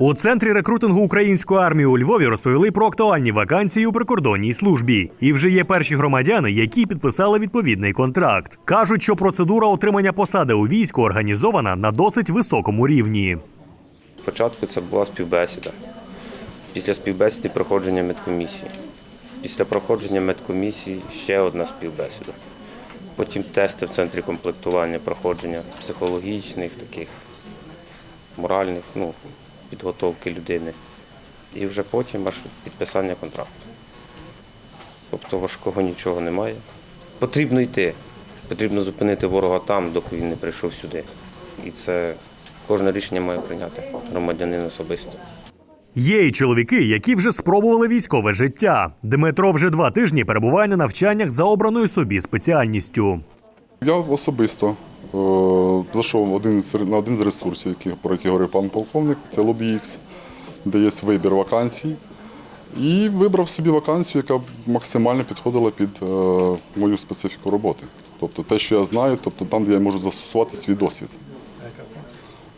У центрі рекрутингу української армії у Львові розповіли про актуальні вакансії у прикордонній службі. І вже є перші громадяни, які підписали відповідний контракт. кажуть, що процедура отримання посади у війську організована на досить високому рівні. Спочатку це була співбесіда. Після співбесіди проходження медкомісії. Після проходження медкомісії ще одна співбесіда. Потім тести в центрі комплектування, проходження психологічних, таких моральних, ну, підготовки людини. І вже потім аж підписання контракту. Тобто важкого нічого немає. Потрібно йти. Потрібно зупинити ворога там, доки він не прийшов сюди. І це кожне рішення має прийняти громадянин особисто. Є й чоловіки, які вже спробували військове життя. Дмитро вже два тижні перебуває на навчаннях за обраною собі спеціальністю. Я особисто зайшов один на один з ресурсів, про які говорив пан полковник, це LobbyX, де є вибір вакансій. І вибрав собі вакансію, яка максимально підходила під е, мою специфіку роботи. Тобто те, що я знаю, тобто там, де я можу застосувати свій досвід.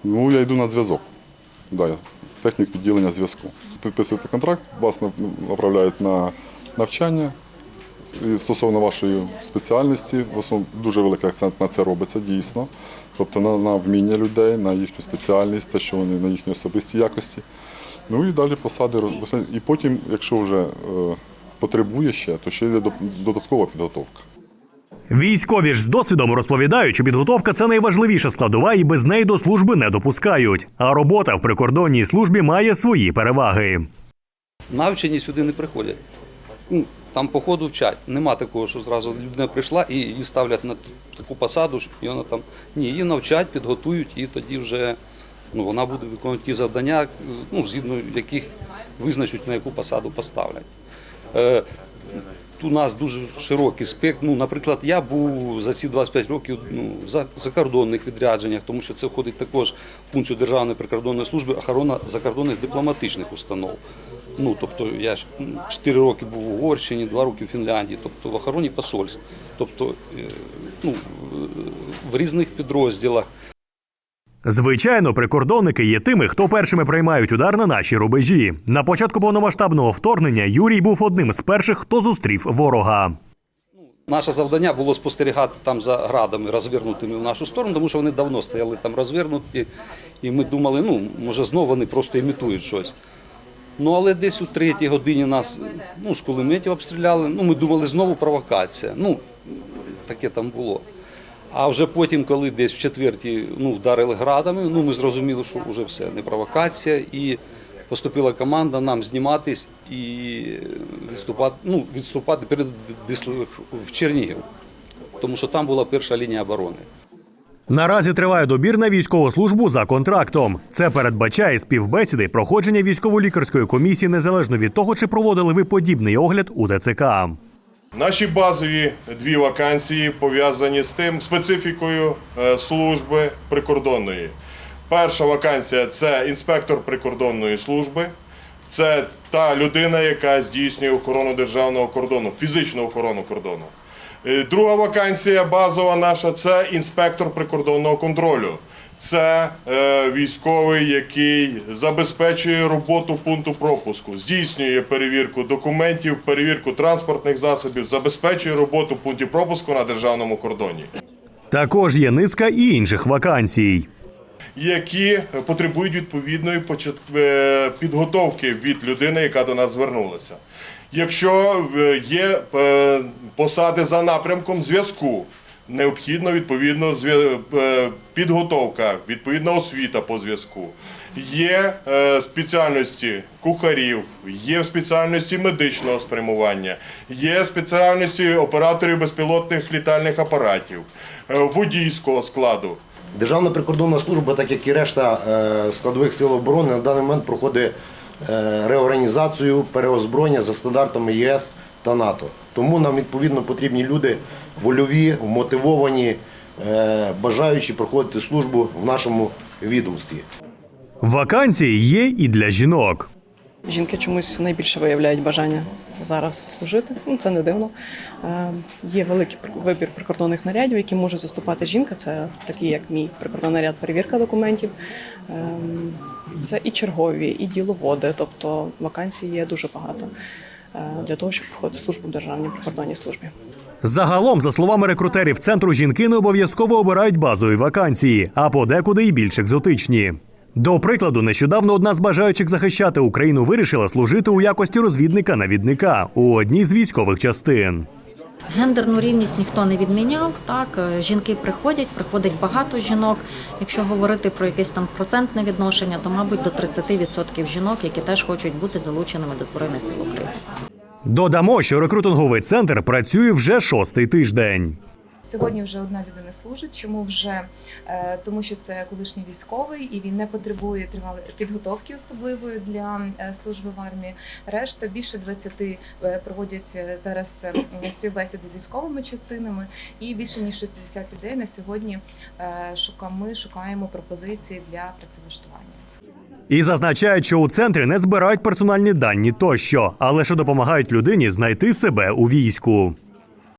Ну, я йду на зв'язок. Да, технік відділення зв'язку. Підписуєте контракт, вас направляють на навчання. І стосовно вашої спеціальності, в основному дуже великий акцент на це робиться дійсно. Тобто на, на вміння людей, на їхню спеціальність, те, що вони на їхні особисті якості. Ну і далі посади. І потім, якщо вже е, потребує ще, то ще йде додаткова підготовка. Військові ж з досвідом розповідають, що підготовка це найважливіша складова, і без неї до служби не допускають. А робота в прикордонній службі має свої переваги. навчені сюди не приходять. Там по ходу вчать. Нема такого, що зразу людина прийшла і її ставлять на таку посаду, і вона там. Ні, її навчать, підготують, і тоді вже ну, вона буде виконувати ті завдання, ну, згідно яких визначать, на яку посаду поставлять. У нас дуже широкий спектр. Ну, наприклад, я був за ці 25 років ну, в закордонних відрядженнях, тому що це входить також в функцію Державної прикордонної служби охорона закордонних дипломатичних установ. Ну, тобто я ж 4 роки був в Угорщині, 2 роки в Фінляндії, тобто в охороні посольств, тобто е, ну, в різних підрозділах. Звичайно, прикордонники є тими, хто першими приймають удар на наші рубежі. На початку повномасштабного вторгнення Юрій був одним з перших, хто зустрів ворога. Наше завдання було спостерігати там за градами, розвернутими в нашу сторону, тому що вони давно стояли там розвернуті, і ми думали, ну, може, знову вони просто імітують щось. Ну, але десь у третій годині нас ну, з кулеметів обстріляли. Ну, ми думали, знову провокація. Ну, таке там було. А вже потім, коли десь в четвертій ну, вдарили градами, ну, ми зрозуміли, що вже все, не провокація. І поступила команда нам зніматись і відступати, ну, відступати перед в Чернігів, тому що там була перша лінія оборони. Наразі триває добір на військову службу за контрактом. Це передбачає співбесіди проходження військово-лікарської комісії незалежно від того, чи проводили ви подібний огляд у ТЦК. Наші базові дві вакансії пов'язані з тим специфікою е, служби прикордонної. Перша вакансія це інспектор прикордонної служби. Це та людина, яка здійснює охорону державного кордону, фізичну охорону кордону. Е, Друга вакансія базова наша це інспектор прикордонного контролю. Це е, військовий, який забезпечує роботу пункту пропуску, здійснює перевірку документів, перевірку транспортних засобів, забезпечує роботу пунктів пропуску на державному кордоні, Також є низка і інших вакансій. які потребують відповідної е, підготовки від людини, яка до нас звернулася. Якщо е, є посади за напрямком зв'язку, необхідно відповідно е, підготовка, відповідна освіта по зв'язку. Є е, спеціальності кухарів, є спеціальності медичного спрямування, є спеціальності операторів безпілотних літальних апаратів, е, водійського складу. Державна прикордонна служба, так як і решта складових сил оборони, на даний момент проходить реорганізацію, переозброєння за стандартами ЄС та НАТО. Тому нам відповідно потрібні люди вольові, мотивовані, е, бажаючі проходити службу в нашому відомстві. Вакансії є і для жінок. Жінки чомусь найбільше виявляють бажання зараз служити. Ну, це не дивно. Е, Є великий вибір прикордонних нарядів, які може заступати жінка. Це такі, як мій прикордонний наряд перевірка документів. Ем, Це і чергові, і діловоди. Тобто вакансій є дуже багато е, для того, щоб проходити службу в державній прикордонній службі. Загалом, за словами рекрутерів центру, жінки не обов'язково обирають базові вакансії, а подекуди й більш екзотичні. До прикладу, нещодавно одна з бажаючих захищати Україну вирішила служити у якості розвідника-навідника у одній з військових частин. Гендерну рівність ніхто не відміняв. Так, е, жінки приходять, приходить багато жінок. Якщо говорити про якесь там процентне відношення, то мабуть до 30% жінок, які теж хочуть бути залученими до збройних сил України. Додамо, що рекрутинговий центр працює вже шостий тиждень. Сьогодні вже одна людина служить. Чому вже Е, тому, що це колишній військовий і він не потребує тривалої підготовки особливої для е, служби в армії. Решта більше 20 е, проводять зараз е, співбесіди з військовими частинами, і більше ніж 60 людей на сьогодні Ми шукаємо пропозиції для працевлаштування. І зазначають, що у центрі не збирають персональні дані тощо, а лише допомагають людині знайти себе у війську.